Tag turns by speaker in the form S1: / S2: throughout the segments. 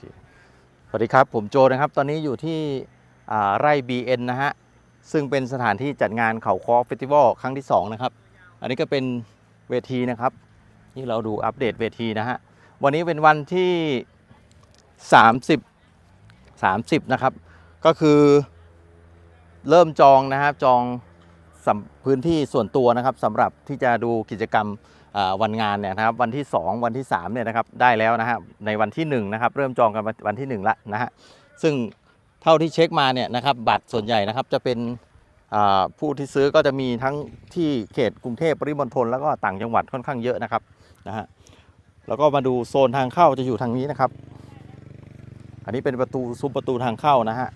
S1: คสวัสดีครับ ผมโจนะครับ ตอนนี้อยู่ที่อ่าไร่ BN นะฮะ ซึ่งเป็นสถานที่จัดงานเขาคอเฟสติวัลครั้งที่ 2 นะครับ อันนี้ก็เป็นเวทีนะครับที่เราดูอัปเดตเวทีนะฮะ วันนี้เป็นวันที่ 30 30 นะครับ ก็คือเริ่มจองนะครับจองพื้นที่ส่วนตัวนะครับสำหรับที่จะดูกิจกรรม วันงานเนี่ยนะครับวันที่ 2 วันที่3เนี่ยนะครับได้แล้วนะฮะในวันที่1นะครับเริ่มจองกันวันวันที่1ละนะฮะซึ่งเท่าที่เช็คมาเนี่ยนะครับบัตรส่วนใหญ่นะครับจะเป็นผู้ที่ซื้อก็จะมีทั้งที่เขตกรุงเทพปริมณฑลแล้วก็ต่างจังหวัดค่อนข้างเยอะนะครับนะฮะแล้วก็มาดูโซนทางเข้าจะอยู่ทางนี้นะครับ อันนี้เป็นประตูซุ้มประตูทางเข้านะฮะ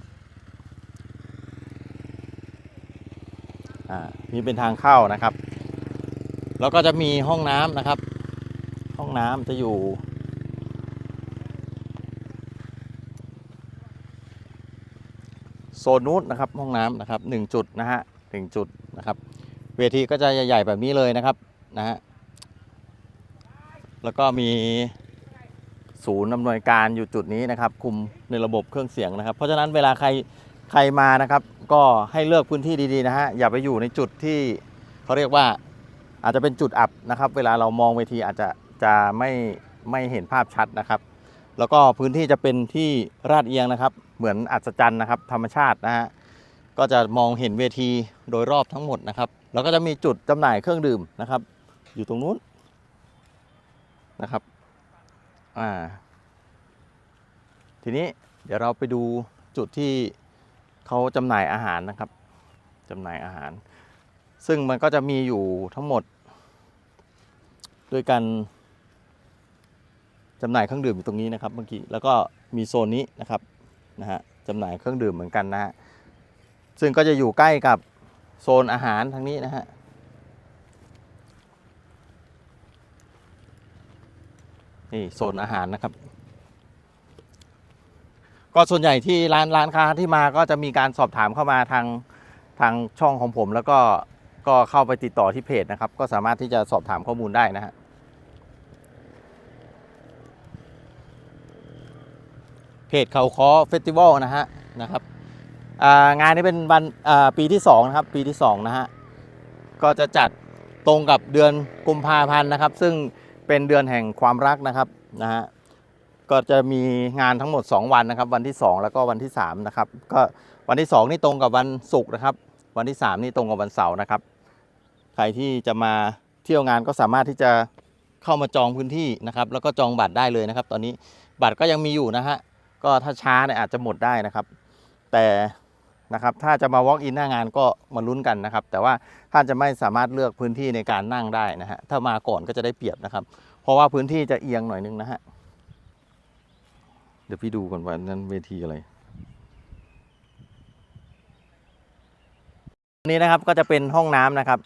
S1: อ่านี่เป็นทางเข้านะครับ แล้วก็จะมีห้องน้ำนะครับ ห้องน้ำจะอยู่ โซนนู้นนะครับ ห้องน้ำนะครับหนึ่งจุดนะฮะหนึ่งจุดนะครับ เวทีก็จะใหญ่ๆแบบนี้เลยนะครับนะฮะแล้วก็มีศูนย์อำนวยการอยู่จุดนี้นะครับ คุมในระบบเครื่องเสียงนะครับ เพราะฉะนั้นเวลาใครใครมานะครับ ก็ให้เลือกพื้นที่ดีๆนะฮะอย่าไปอยู่ในจุดที่เขาเรียกว่า อาจจะเป็นจุดอับนะครับ เวลาเรามองเวทีอาจจะจะไม่ไม่เห็นภาพชัดนะครับ แล้วก็พื้นที่จะเป็นที่ราดเอียงนะครับ เหมือนอัศจรรย์นะครับ ธรรมชาตินะฮะก็จะมองเห็นเวทีโดยรอบทั้งหมดนะครับ แล้วก็จะมีจุดจำหน่ายเครื่องดื่มนะครับ อยู่ตรงนู้นนะครับอ่าทีนี้เดี๋ยวเราไปดูจุดที่เขาจำหน่ายอาหารนะครับจำหน่ายอาหาร ซึ่งมันก็จะมีอยู่ทั้งหมด ด้วยกันจำหน่ายเครื่องดื่มอยู่ตรงนี้นะครับเมื่อกี้แล้วก็มีโซนนี้นะครับนะฮะจำหน่ายเครื่องดื่มเหมือนกันนะฮะซึ่งก็จะอยู่ใกล้กับโซนอาหารทางนี้นะฮะนี่โซนอาหารนะครับ ก็ส่วนใหญ่ที่ร้านร้านค้าที่มาก็จะมีการสอบถามเข้ามาทางทางช่องของผมแล้วก็ก็เข้าไปติดต่อที่เพจนะครับ ก็สามารถที่จะสอบถามข้อมูลได้นะฮะเพ จเขาคอเฟสติวัลนะฮะนะครับงานนี้เป็นวันปีที่2นะครับปีที่2นะฮะก็จะจัดตรงกับเดือนกุมภาพันธ์นะครับ ซึ่งเป็นเดือนแห่งความรักนะครับนะฮะก็จะมีงานทั้งหมด 2 วันนะครับ วันที่ 2 แล้วก็วันที่3นะครับก็วันที่ 2 นี่ตรงกับวันศุกร์นะครับ วันที่ 3 นี่ตรงกับวันเสาร์นะครับ ใครที่จะมาเที่ยวงานก็สามารถที่จะเข้ามาจองพื้นที่นะครับ แล้วก็จองบัตรได้เลยนะครับ ตอนนี้บัตรก็ยังมีอยู่นะฮะ ก็ถ้าช้าเนี่ยอาจจะหมดได้นะครับ แต่นะครับถ้าจะมา walk in หน้างานก็มาลุ้นกันนะครับ แต่ว่าท่านจะไม่สามารถเลือกพื้นที่ในการนั่งได้นะฮะถ้ามาก่อนก็จะได้เปรียบนะครับ เพราะว่าพื้นที่จะเอียงหน่อยนึงนะฮะเดี๋ยวพี่ดูก่อนว่านั้นเวทีอะไรนนี้นะครับก็จะเป็นห้องน้ำนะครับ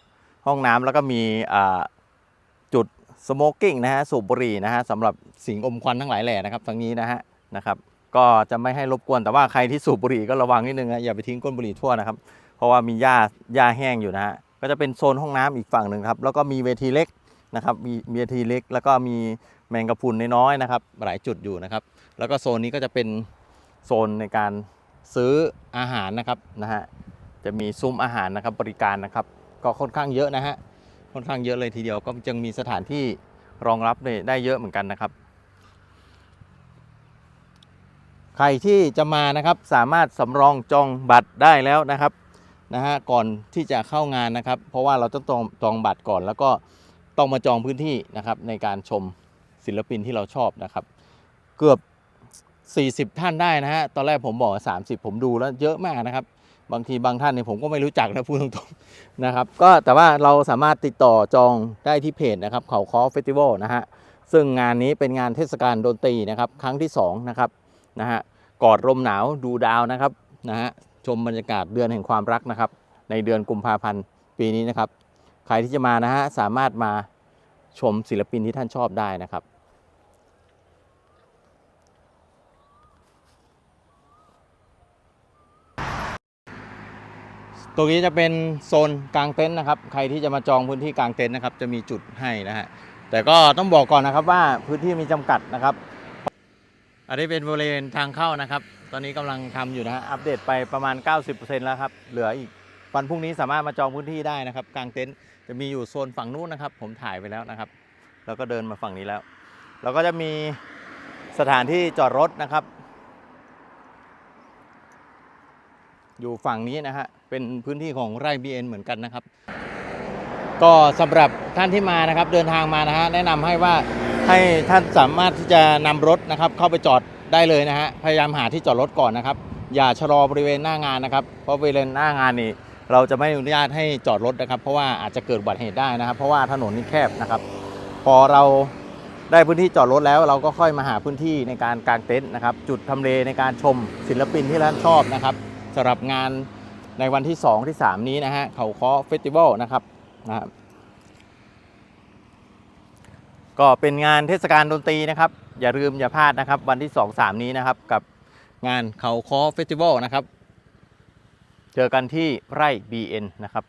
S1: ห้องน้ำแล้วก็มีจุดสโมกกิ้งนะฮะสูบบุหรี่นะฮะสำหรับสิ่งอมควันทั้งหลายแหล่นะครับทางนี้นะฮะนะครับ ก็จะไม่ให้รบกวนแต่ว่าใครที่สูบบุหรี่ก็ระวังนิดนึงนะอย่าไปทิ้งก้นบุหรี่ทั่วนะครับ เพราะว่ามีหญ้าหญ้าแห้งอยู่นะฮะก็จะเป็นโซนห้องน้ำอีกฝั่งหนึ่งครับแล้วก็มีเวทีเล็กนะครับมีเวทีเล็ก แล้วก็มีแมงกะพรุนน้อยๆนะครับ หลายจุดอยู่นะครับ แล้วก็โซนนี้ก็จะเป็นโซนในการซื้ออาหารนะครับนะฮะจะมีซุ้มอาหารนะครับบริการนะครับ ก็ค่อนข้างเยอะนะฮะค่อนข้างเยอะเลยทีเดียวก็ยังมีสถานที่รองรับได้เยอะเหมือนกันนะครับ ใครที่จะมานะครับสามารถสำรองจองบัตรได้แล้วนะครับนะฮะก่อนที่จะเข้างานนะครับ เพราะว่าเราต้องจองจองบัตรก่อน แล้วก็ต้องมาจองพื้นที่นะครับในการชมศิลปินที่เราชอบนะครับ เกือบ 40 ท่านได้นะฮะตอนแรกผมบอกว่า30 ผมดูแล้วเยอะมากนะครับ บางทีบางท่านเนี่ยผมก็ไม่รู้จักนะพูดตรงๆนะครับ ก็แต่ว่าเราสามารถติดต่อจองได้ที่เพจนะครับเขาคอเฟสติวัลนะฮะซึ่งงานนี้เป็นงานเทศกาลดนตรีนะครับ ครั้งที่2นะครับ นะฮะกอดลมหนาวดูดาวนะครับนะฮะชมบรรยากาศเดือนแห่งความรักนะครับ ในเดือนกุมภาพันธ์ปีนี้นะครับ ใครที่จะมานะฮะสามารถมาชมศิลปินที่ท่านชอบได้นะครับ ตรงนี้จะเป็นโซนกลางเต็นท์นะครับ ใครที่จะมาจองพื้นที่กลางเต็นท์นะครับ จะมีจุดให้นะฮะแต่ก็ต้องบอกก่อนนะครับว่าพื้นที่มีจำกัดนะครับ อันนี้เป็นบริเวณทางเข้านะครับ ตอนนี้กำลังทำอยู่นะฮะอัปเดตไปประมาณ 90%แล้วครับ เหลืออีกวันพรุ่งนี้สามารถมาจองพื้นที่ได้นะครับ กลางเต็นท์จะมีอยู่โซนฝั่งนู้นนะครับ ผมถ่ายไปแล้วนะครับ แล้วก็เดินมาฝั่งนี้แล้วแล้วก็จะมีสถานที่จอดรถนะครับ อยู่ฝั่งนี้นะฮะเป็นพื้นที่ของไร่ BN เหมือนกันนะครับ ก็สำหรับท่านที่มานะครับ เดินทางมานะฮะแนะนำให้ว่า ให้ท่านสามารถที่จะนำรถนะครับเข้าไปจอดได้เลยนะฮะพยายามหาที่จอดรถก่อนนะครับ อย่าชะลอบริเวณหน้างานนะครับ เพราะบริเวณหน้างานนี่เราจะไม่อนุญาตให้จอดรถนะครับ เพราะว่าอาจจะเกิดอุบัติเหตุได้นะครับ เพราะว่าถนนนี่แคบนะครับ พอเราได้พื้นที่จอดรถแล้ว เราก็ค่อยมาหาพื้นที่ในการกางเต็นท์นะครับ จุดทำเลในการชมศิลปินที่ท่านชอบนะครับสำหรับงานในวันที่ 2 ที่ 3 นี้นะฮะเขาเคาะเฟสติวัลนะครับนะครับ ก็เป็นงานเทศกาลดนตรีนะครับ อย่าลืมอย่าพลาดนะครับ วันที่ 2 3 นี้นะครับ กับงานเขาคอเฟสติวัลนะครับ เจอกันที่ไร่ BN นะครับ